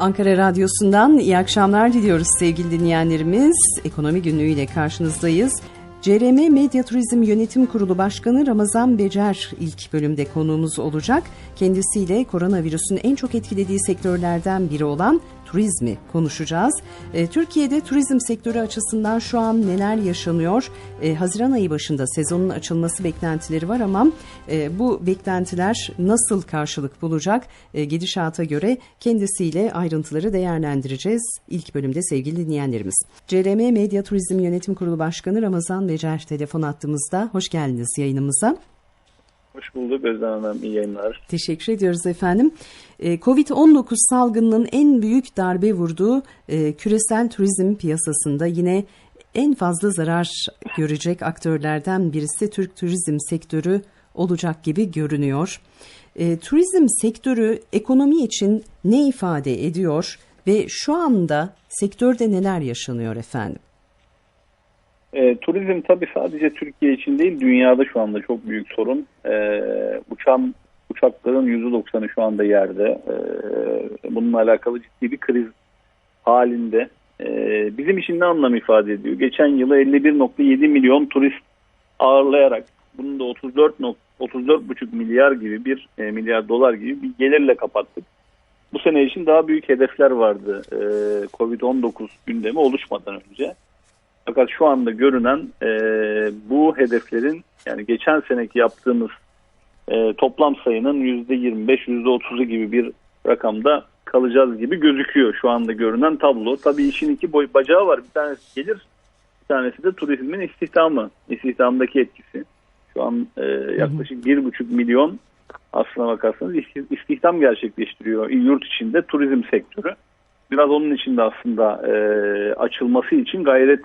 Ankara Radyosu'ndan iyi akşamlar diliyoruz sevgili dinleyenlerimiz. Ekonomi günlüğüyle karşınızdayız. CRM Medya Turizm Yönetim Kurulu Başkanı Ramazan Becer ilk bölümde konuğumuz olacak. Kendisiyle koronavirüsün en çok etkilediği sektörlerden biri olan turizmi konuşacağız. E, Türkiye'de turizm sektörü açısından şu an neler yaşanıyor? E, Haziran ayı başında sezonun açılması beklentileri var ama e, bu beklentiler nasıl karşılık bulacak? E, gidişata göre kendisiyle ayrıntıları değerlendireceğiz. İlk bölümde sevgili dinleyenlerimiz. CRM Medya Turizm Yönetim Kurulu Başkanı Ramazan Becer telefon attığımızda. Hoş geldiniz yayınımıza. Hoş bulduk Özlem Hanım. İyi yayınlar. Teşekkür ediyoruz efendim. Ee, Covid-19 salgınının en büyük darbe vurduğu e, küresel turizm piyasasında yine en fazla zarar görecek aktörlerden birisi Türk turizm sektörü olacak gibi görünüyor. E, turizm sektörü ekonomi için ne ifade ediyor ve şu anda sektörde neler yaşanıyor efendim? E, turizm tabii sadece Türkiye için değil dünyada şu anda çok büyük sorun. E, uçan uçakların %90'ı şu anda yerde. E, bununla alakalı ciddi bir kriz halinde. E, bizim için ne anlam ifade ediyor? Geçen yılı 51.7 milyon turist ağırlayarak bunun da 34 34,5 milyar gibi bir e, milyar dolar gibi bir gelirle kapattık. Bu sene için daha büyük hedefler vardı e, Covid-19 gündemi oluşmadan önce. Fakat şu anda görünen e, bu hedeflerin yani geçen seneki yaptığımız e, toplam sayının %25, %30'u gibi bir rakamda kalacağız gibi gözüküyor şu anda görünen tablo. Tabii işin iki boy bacağı var. Bir tanesi gelir, bir tanesi de turizmin istihdamı, istihdamdaki etkisi. Şu an e, yaklaşık bir buçuk milyon aslına bakarsanız istihdam gerçekleştiriyor yurt içinde turizm sektörü. Biraz onun için de aslında e, açılması için gayret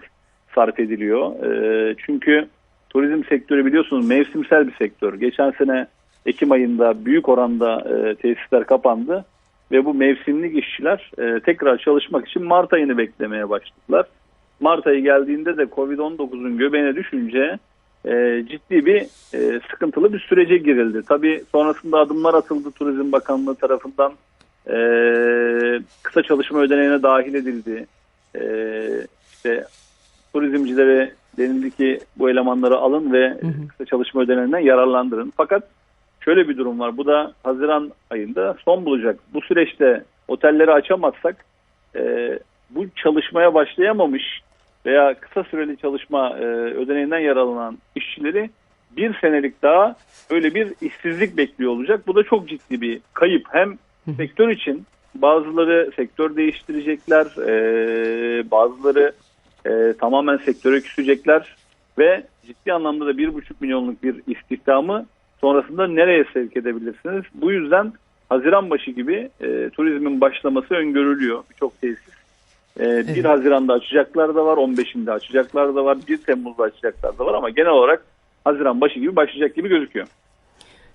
sarf ediliyor. E, çünkü turizm sektörü biliyorsunuz mevsimsel bir sektör. Geçen sene Ekim ayında büyük oranda e, tesisler kapandı ve bu mevsimlik işçiler e, tekrar çalışmak için Mart ayını beklemeye başladılar. Mart ayı geldiğinde de Covid-19'un göbeğine düşünce e, ciddi bir e, sıkıntılı bir sürece girildi. Tabii sonrasında adımlar atıldı Turizm Bakanlığı tarafından. E, kısa çalışma ödeneğine dahil edildi. E, işte turizmcilere denildi ki bu elemanları alın ve hı hı. kısa çalışma ödeneğinden yararlandırın. Fakat şöyle bir durum var. Bu da Haziran ayında son bulacak. Bu süreçte otelleri açamazsak e, bu çalışmaya başlayamamış veya kısa süreli çalışma e, ödeneğinden yararlanan işçileri bir senelik daha öyle bir işsizlik bekliyor olacak. Bu da çok ciddi bir kayıp. Hem sektör için bazıları sektör değiştirecekler, e, bazıları e, tamamen sektöre küsecekler ve ciddi anlamda da bir buçuk milyonluk bir istihdamı sonrasında nereye sevk edebilirsiniz? Bu yüzden Haziran başı gibi e, turizmin başlaması öngörülüyor birçok tesis. E, evet. 1 Haziran'da açacaklar da var, 15'inde açacaklar da var, 1 Temmuz'da açacaklar da var ama genel olarak Haziran başı gibi başlayacak gibi gözüküyor.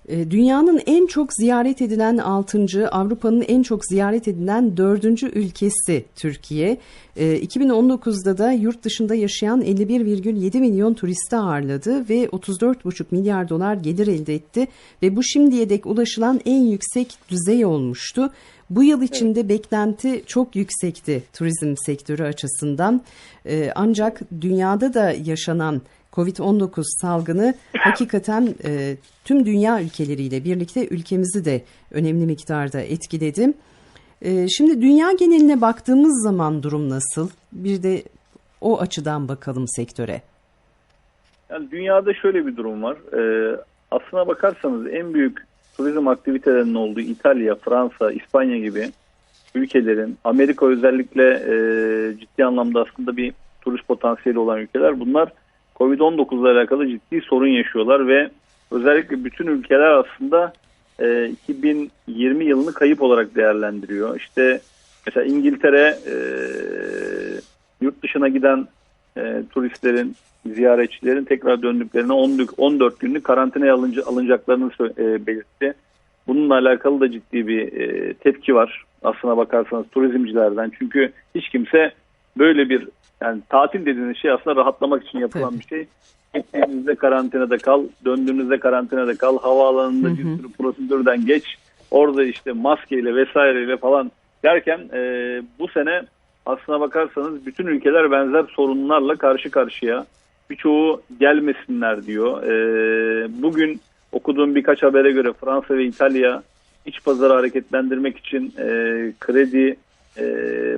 E, dünyanın en çok ziyaret edilen 6. Avrupa'nın en çok ziyaret edilen 4. ülkesi Türkiye. 2019'da e, da yurt dışında yaşayan 51,7 milyon turisti ağırladı ve 34,5 milyar dolar gelir elde etti ve bu şimdiye dek ulaşılan en yüksek düzey olmuştu. Bu yıl içinde evet. beklenti çok yüksekti turizm sektörü açısından. E, ancak dünyada da yaşanan Covid-19 salgını hakikaten e, tüm dünya ülkeleriyle birlikte ülkemizi de önemli miktarda etkiledi. E, şimdi dünya geneline baktığımız zaman durum nasıl? Bir de o açıdan bakalım sektöre. Yani dünyada şöyle bir durum var. E, aslına bakarsanız en büyük turizm aktivitelerinin olduğu İtalya, Fransa, İspanya gibi ülkelerin, Amerika özellikle e, ciddi anlamda aslında bir turist potansiyeli olan ülkeler bunlar Covid-19 ile alakalı ciddi sorun yaşıyorlar ve özellikle bütün ülkeler aslında e, 2020 yılını kayıp olarak değerlendiriyor. İşte mesela İngiltere e, yurt dışına giden e, turistlerin, ziyaretçilerin tekrar döndüklerine 14 günlük karantinaya alınca, alınacaklarını e, belirtti. Bununla alakalı da ciddi bir e, tepki var aslına bakarsanız turizmcilerden. Çünkü hiç kimse böyle bir yani tatil dediğiniz şey aslında rahatlamak için yapılan Tabii. bir şey. Gittiğinizde karantinada kal, döndüğünüzde karantinada kal, havaalanında hı hı. bir sürü prosedürden geç. Orada işte maskeyle vesaireyle falan Derken e, bu sene aslına bakarsanız bütün ülkeler benzer sorunlarla karşı karşıya. Birçoğu gelmesinler diyor. E, bugün okuduğum birkaç habere göre Fransa ve İtalya iç pazarı hareketlendirmek için e, kredi e,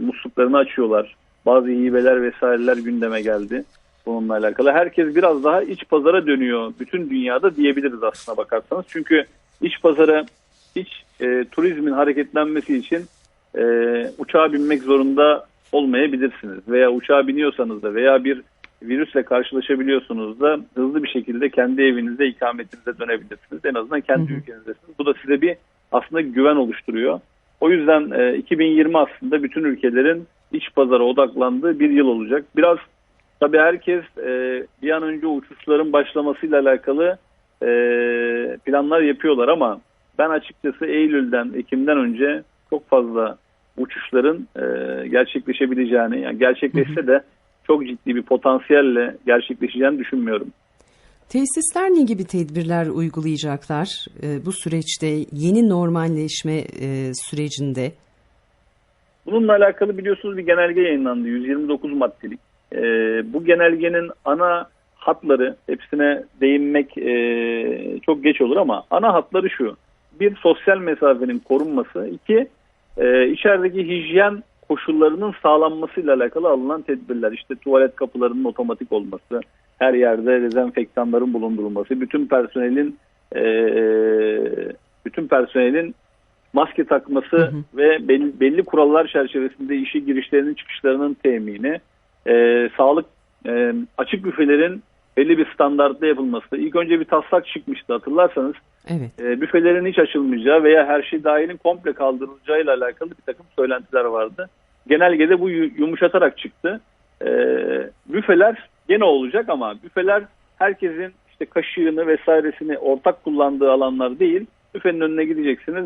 musluklarını açıyorlar. Bazı hibeler vesaireler gündeme geldi bununla alakalı. Herkes biraz daha iç pazara dönüyor bütün dünyada diyebiliriz aslına bakarsanız. Çünkü iç pazara iç e, turizmin hareketlenmesi için e, uçağa binmek zorunda olmayabilirsiniz. Veya uçağa biniyorsanız da veya bir virüsle karşılaşabiliyorsunuz da hızlı bir şekilde kendi evinizde ikametinize dönebilirsiniz. En azından kendi ülkenizdesiniz. Bu da size bir aslında güven oluşturuyor. O yüzden e, 2020 aslında bütün ülkelerin iç pazara odaklandığı bir yıl olacak. Biraz tabii herkes e, bir an önce uçuşların başlamasıyla alakalı e, planlar yapıyorlar ama ben açıkçası Eylül'den, Ekim'den önce çok fazla uçuşların e, gerçekleşebileceğini, yani gerçekleşse de çok ciddi bir potansiyelle gerçekleşeceğini düşünmüyorum. Tesisler ne gibi tedbirler uygulayacaklar e, bu süreçte yeni normalleşme e, sürecinde? Bununla alakalı biliyorsunuz bir genelge yayınlandı 129 maddelik. E, bu genelgenin ana hatları hepsine değinmek e, çok geç olur ama ana hatları şu. Bir sosyal mesafenin korunması. iki e, içerideki hijyen koşullarının sağlanmasıyla alakalı alınan tedbirler. İşte tuvalet kapılarının otomatik olması, her yerde dezenfektanların bulundurulması, bütün personelin e, bütün personelin maske takması Hı hı. ve belli, belli kurallar çerçevesinde işe girişlerinin çıkışlarının temini, e, sağlık e, açık büfelerin belli bir standartta yapılması. İlk önce bir taslak çıkmıştı hatırlarsanız. Evet. E, büfelerin hiç açılmayacağı veya her şey dahilin komple kaldırılacağıyla alakalı bir takım söylentiler vardı. Genelgede bu yu- yumuşatarak çıktı. E, büfeler gene olacak ama büfeler herkesin işte kaşığını vesairesini ortak kullandığı alanlar değil. Büfenin önüne gideceksiniz.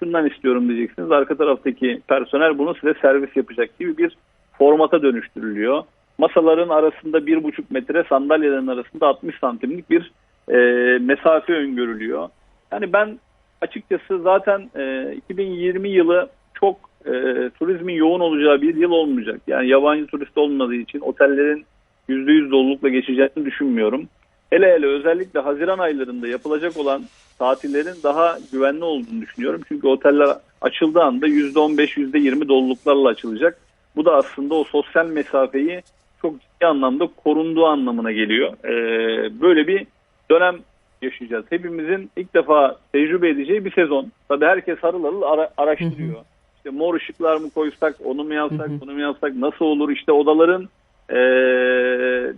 Şundan istiyorum diyeceksiniz. Arka taraftaki personel bunu size servis yapacak gibi bir formata dönüştürülüyor. Masaların arasında bir buçuk metre, sandalyelerin arasında 60 santimlik bir e, mesafe öngörülüyor. Yani ben açıkçası zaten e, 2020 yılı çok e, turizmin yoğun olacağı bir yıl olmayacak. Yani yabancı turist olmadığı için otellerin %100 dolulukla geçeceğini düşünmüyorum. Hele hele özellikle Haziran aylarında yapılacak olan tatillerin daha güvenli olduğunu düşünüyorum. Çünkü oteller açıldığı anda %15, %20 doluluklarla açılacak. Bu da aslında o sosyal mesafeyi çok ciddi anlamda korunduğu anlamına geliyor. Ee, böyle bir dönem yaşayacağız. Hepimizin ilk defa tecrübe edeceği bir sezon. Tabii herkes harıl harıl ara- araştırıyor. İşte mor ışıklar mı koysak, onu mu Hı hı. bunu mu yapsak, nasıl olur? İşte odaların ee,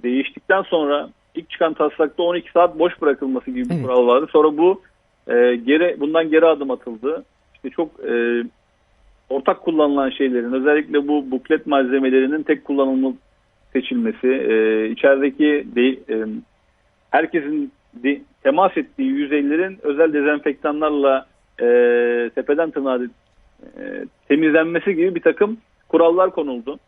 değiştikten sonra ilk çıkan taslakta 12 saat boş bırakılması gibi bir Evet. kural vardı. Sonra bu e, geri bundan geri adım atıldı. İşte çok e, ortak kullanılan şeylerin özellikle bu buklet malzemelerinin tek kullanımlı seçilmesi, e, içerideki de, e, herkesin de, temas ettiği yüzeylerin özel dezenfektanlarla e, tepeden tırnağa e, temizlenmesi gibi bir takım kurallar konuldu.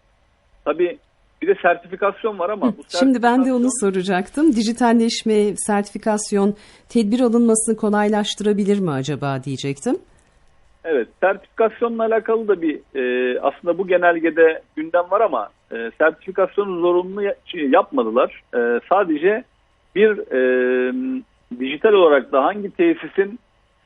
Tabii bir de sertifikasyon var ama bu Şimdi ben de onu sertifikasyon- soracaktım. Dijitalleşme, sertifikasyon tedbir alınmasını kolaylaştırabilir mi acaba diyecektim. Evet, sertifikasyonla alakalı da bir e, aslında bu genelgede gündem var ama e, sertifikasyonu zorunlu şey yapmadılar. E, sadece bir e, dijital olarak da hangi tesisin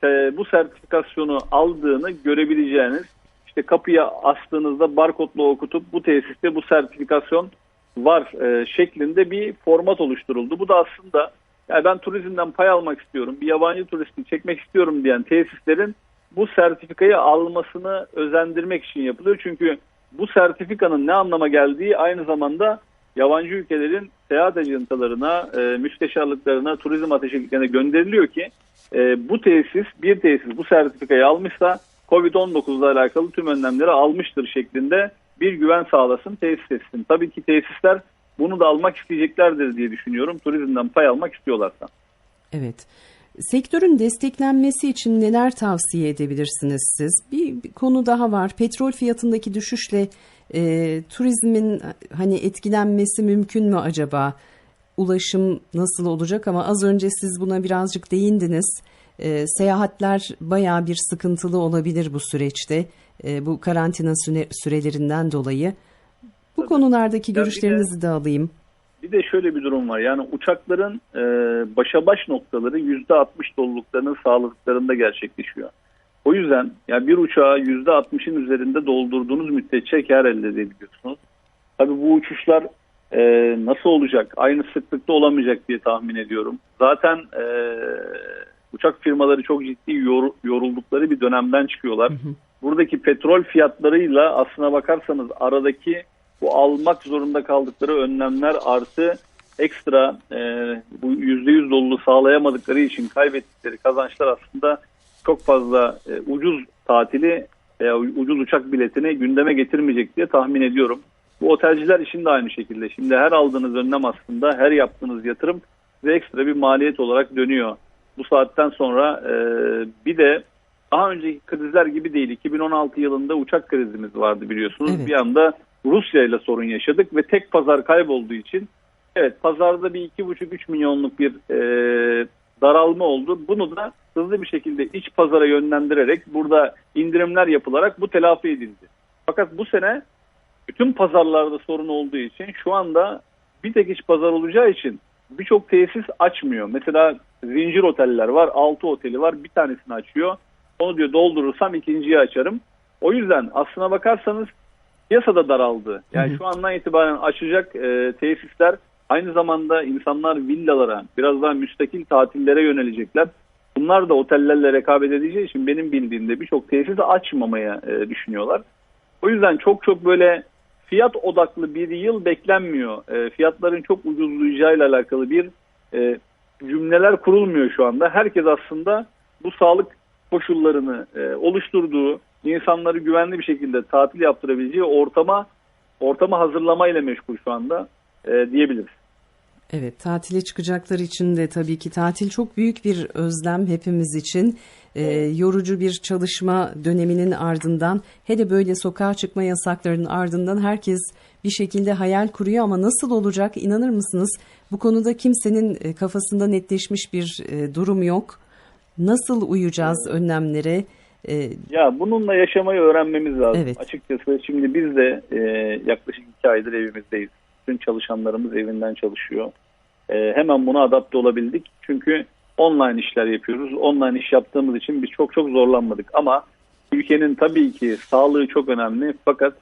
e, bu sertifikasyonu aldığını görebileceğiniz işte kapıya astığınızda barkodla okutup bu tesiste bu sertifikasyon var e, şeklinde bir format oluşturuldu. Bu da aslında yani ben turizmden pay almak istiyorum, bir yabancı turisti çekmek istiyorum diyen tesislerin bu sertifikayı almasını özendirmek için yapılıyor. Çünkü bu sertifikanın ne anlama geldiği aynı zamanda yabancı ülkelerin seyahat ajantalarına, e, müsteşarlıklarına, turizm ateşeliklerine gönderiliyor ki e, bu tesis, bir tesis bu sertifikayı almışsa Covid-19 ile alakalı tüm önlemleri almıştır şeklinde bir güven sağlasın, tesis etsin. Tabii ki tesisler bunu da almak isteyeceklerdir diye düşünüyorum. Turizmden pay almak istiyorlarsa. Evet. Sektörün desteklenmesi için neler tavsiye edebilirsiniz siz? Bir, bir konu daha var. Petrol fiyatındaki düşüşle e, turizmin hani etkilenmesi mümkün mü acaba? Ulaşım nasıl olacak ama az önce siz buna birazcık değindiniz. E, seyahatler bayağı bir sıkıntılı olabilir bu süreçte. e, bu karantina süre, sürelerinden dolayı. Bu Tabii. konulardaki Ya bir de- görüşlerinizi de alayım. Bir de şöyle bir durum var. Yani uçakların e, başa baş noktaları %60 doluluklarının sağladıklarında gerçekleşiyor. O yüzden yani bir uçağı %60'ın üzerinde doldurduğunuz müddetçe kar elde edebiliyorsunuz. Tabii bu uçuşlar e, nasıl olacak? Aynı sıklıkta olamayacak diye tahmin ediyorum. Zaten e, uçak firmaları çok ciddi yor- yoruldukları bir dönemden çıkıyorlar. Buradaki petrol fiyatlarıyla aslına bakarsanız aradaki bu almak zorunda kaldıkları önlemler artı ekstra e, bu %100 doluluğu sağlayamadıkları için kaybettikleri kazançlar aslında çok fazla e, ucuz tatili veya ucuz uçak biletini gündeme getirmeyecek diye tahmin ediyorum. Bu otelciler için de aynı şekilde. Şimdi her aldığınız önlem aslında her yaptığınız yatırım ve ekstra bir maliyet olarak dönüyor. Bu saatten sonra e, bir de daha önceki krizler gibi değil. 2016 yılında uçak krizimiz vardı biliyorsunuz. Evet. Bir anda Rusya ile sorun yaşadık ve tek pazar kaybolduğu için evet pazarda bir 2,5-3 milyonluk bir e, daralma oldu. Bunu da hızlı bir şekilde iç pazara yönlendirerek burada indirimler yapılarak bu telafi edildi. Fakat bu sene bütün pazarlarda sorun olduğu için şu anda bir tek iç pazar olacağı için birçok tesis açmıyor. Mesela zincir oteller var, 6 oteli var bir tanesini açıyor. Onu diyor doldurursam ikinciyi açarım. O yüzden aslına bakarsanız piyasada daraldı. Yani Hı hı. şu andan itibaren açacak e, tesisler aynı zamanda insanlar villalara biraz daha müstakil tatillere yönelecekler. Bunlar da otellerle rekabet edeceği için benim bildiğimde birçok tesisi açmamaya e, düşünüyorlar. O yüzden çok çok böyle fiyat odaklı bir yıl beklenmiyor. E, fiyatların çok ucuzlayacağıyla alakalı bir e, cümleler kurulmuyor şu anda. Herkes aslında bu sağlık koşullarını e, oluşturduğu, insanları güvenli bir şekilde tatil yaptırabileceği ortama ortama hazırlamayla meşgul şu anda e, diyebiliriz. Evet, tatile çıkacaklar için de tabii ki tatil çok büyük bir özlem hepimiz için. Ee, yorucu bir çalışma döneminin ardından, hele böyle sokağa çıkma yasaklarının ardından herkes bir şekilde hayal kuruyor ama nasıl olacak inanır mısınız? Bu konuda kimsenin e, kafasında netleşmiş bir e, durum yok. Nasıl uyacağız önlemlere? E, Ya bununla yaşamayı öğrenmemiz lazım. Evet. Açıkçası şimdi biz de e, yaklaşık iki aydır evimizdeyiz. Bütün çalışanlarımız evinden çalışıyor. E, hemen buna adapte olabildik. Çünkü online işler yapıyoruz. Online iş yaptığımız için biz çok çok zorlanmadık. Ama ülkenin tabii ki sağlığı çok önemli fakat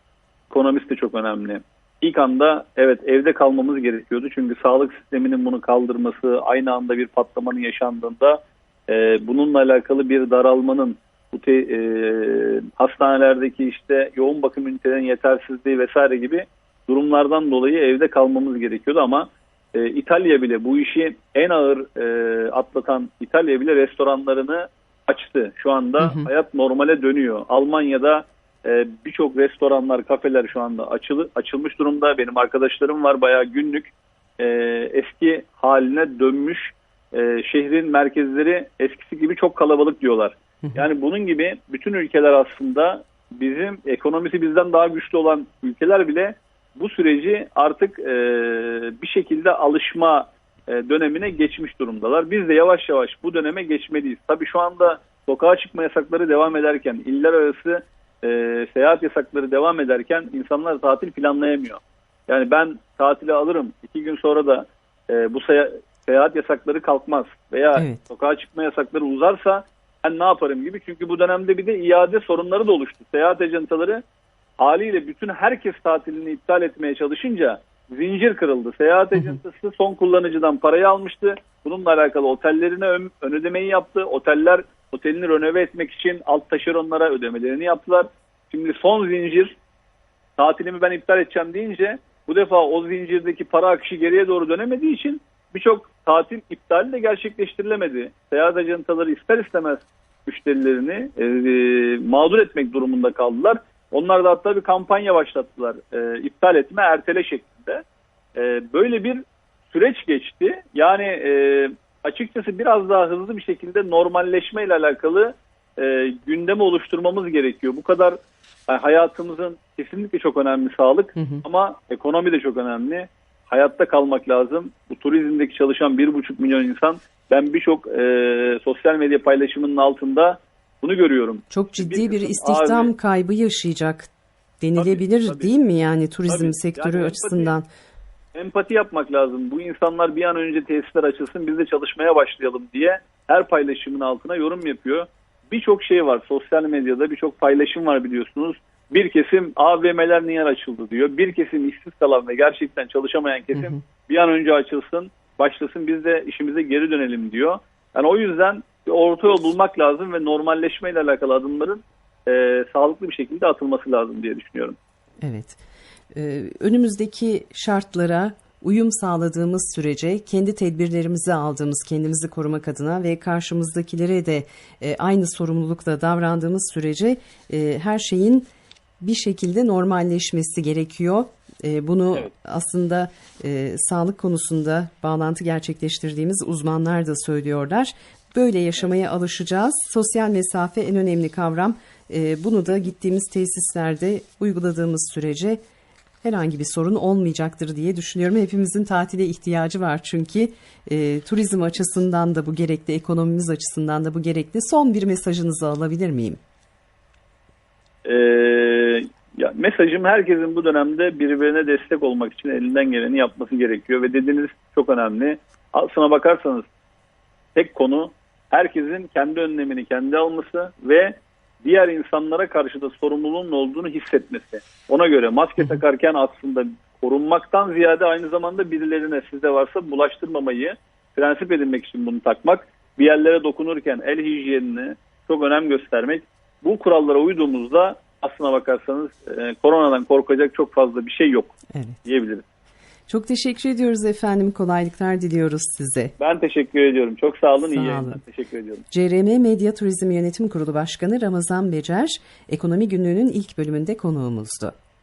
ekonomisi de çok önemli. İlk anda evet evde kalmamız gerekiyordu. Çünkü sağlık sisteminin bunu kaldırması, aynı anda bir patlamanın yaşandığında e, bununla alakalı bir daralmanın bu te, e, hastanelerdeki işte yoğun bakım ünitelerinin yetersizliği vesaire gibi durumlardan dolayı evde kalmamız gerekiyordu ama e, İtalya bile bu işi en ağır e, atlatan İtalya bile restoranlarını açtı. Şu anda Hı hı. hayat normale dönüyor. Almanya'da e, birçok restoranlar, kafeler şu anda açılı, açılmış durumda. Benim arkadaşlarım var bayağı günlük e, eski haline dönmüş e, şehrin merkezleri eskisi gibi çok kalabalık diyorlar. Yani bunun gibi bütün ülkeler aslında bizim ekonomisi bizden daha güçlü olan ülkeler bile bu süreci artık e, bir şekilde alışma e, dönemine geçmiş durumdalar. Biz de yavaş yavaş bu döneme geçmeliyiz. Tabii şu anda sokağa çıkma yasakları devam ederken, iller arası e, seyahat yasakları devam ederken insanlar tatil planlayamıyor. Yani ben tatili alırım, iki gün sonra da e, bu seya- seyahat yasakları kalkmaz veya Evet. sokağa çıkma yasakları uzarsa ben ne yaparım gibi. Çünkü bu dönemde bir de iade sorunları da oluştu. Seyahat ajantaları haliyle bütün herkes tatilini iptal etmeye çalışınca zincir kırıldı. Seyahat ajantası son kullanıcıdan parayı almıştı. Bununla alakalı otellerine ön, ön ödemeyi yaptı. Oteller otelini rönove etmek için alt taşeronlara ödemelerini yaptılar. Şimdi son zincir tatilimi ben iptal edeceğim deyince bu defa o zincirdeki para akışı geriye doğru dönemediği için birçok tatil iptali de gerçekleştirilemedi. Seyahat ajantaları ister istemez müşterilerini e, mağdur etmek durumunda kaldılar. Onlar da hatta bir kampanya başlattılar. E, iptal etme, ertele şeklinde. E, böyle bir süreç geçti. Yani e, açıkçası biraz daha hızlı bir şekilde normalleşme ile alakalı e, gündemi oluşturmamız gerekiyor. Bu kadar yani hayatımızın kesinlikle çok önemli sağlık Hı hı. ama ekonomi de çok önemli. Hayatta kalmak lazım. Bu turizmdeki çalışan bir buçuk milyon insan ben birçok e, sosyal medya paylaşımının altında Bunu görüyorum. Çok ciddi Bir bir istihdam abi- kaybı yaşayacak denilebilir Tabii, tabii. değil mi yani turizm Tabii. sektörü Yani empati- açısından? empati yapmak lazım. Bu insanlar bir an önce tesisler açılsın biz de çalışmaya başlayalım diye her paylaşımın altına yorum yapıyor. Birçok şey var sosyal medyada birçok paylaşım var biliyorsunuz. Bir kesim AVM'ler niye açıldı diyor. Bir kesim işsiz kalan ve gerçekten çalışamayan kesim Hı hı. bir an önce açılsın başlasın biz de işimize geri dönelim diyor. Yani o yüzden bir orta yol bulmak lazım ve normalleşmeyle alakalı adımların e, sağlıklı bir şekilde atılması lazım diye düşünüyorum. Evet. Ee, önümüzdeki şartlara uyum sağladığımız sürece kendi tedbirlerimizi aldığımız kendimizi korumak adına ve karşımızdakilere de e, aynı sorumlulukla davrandığımız sürece e, her şeyin bir şekilde normalleşmesi gerekiyor. E, bunu Evet. aslında e, sağlık konusunda bağlantı gerçekleştirdiğimiz uzmanlar da söylüyorlar. Böyle yaşamaya alışacağız. Sosyal mesafe en önemli kavram. E, bunu da gittiğimiz tesislerde uyguladığımız sürece herhangi bir sorun olmayacaktır diye düşünüyorum. Hepimizin tatile ihtiyacı var çünkü e, turizm açısından da bu gerekli, ekonomimiz açısından da bu gerekli. Son bir mesajınızı alabilir miyim? Ee, ya mesajım herkesin bu dönemde birbirine destek olmak için elinden geleni yapması gerekiyor ve dediğiniz çok önemli. Aslına bakarsanız tek konu herkesin kendi önlemini kendi alması ve diğer insanlara karşı da sorumluluğun olduğunu hissetmesi. Ona göre maske takarken aslında korunmaktan ziyade aynı zamanda birilerine sizde varsa bulaştırmamayı prensip edinmek için bunu takmak. Bir yerlere dokunurken el hijyenine çok önem göstermek. Bu kurallara uyduğumuzda aslına bakarsanız e, koronadan korkacak çok fazla bir şey yok Evet. diyebiliriz. Çok teşekkür ediyoruz efendim. Kolaylıklar diliyoruz size. Ben teşekkür ediyorum. Çok sağ olun. Sağ iyi yayınlar. olun. Teşekkür ediyorum. CRM Medya Turizm Yönetim Kurulu Başkanı Ramazan Becer, Ekonomi Günlüğü'nün ilk bölümünde konuğumuzdu.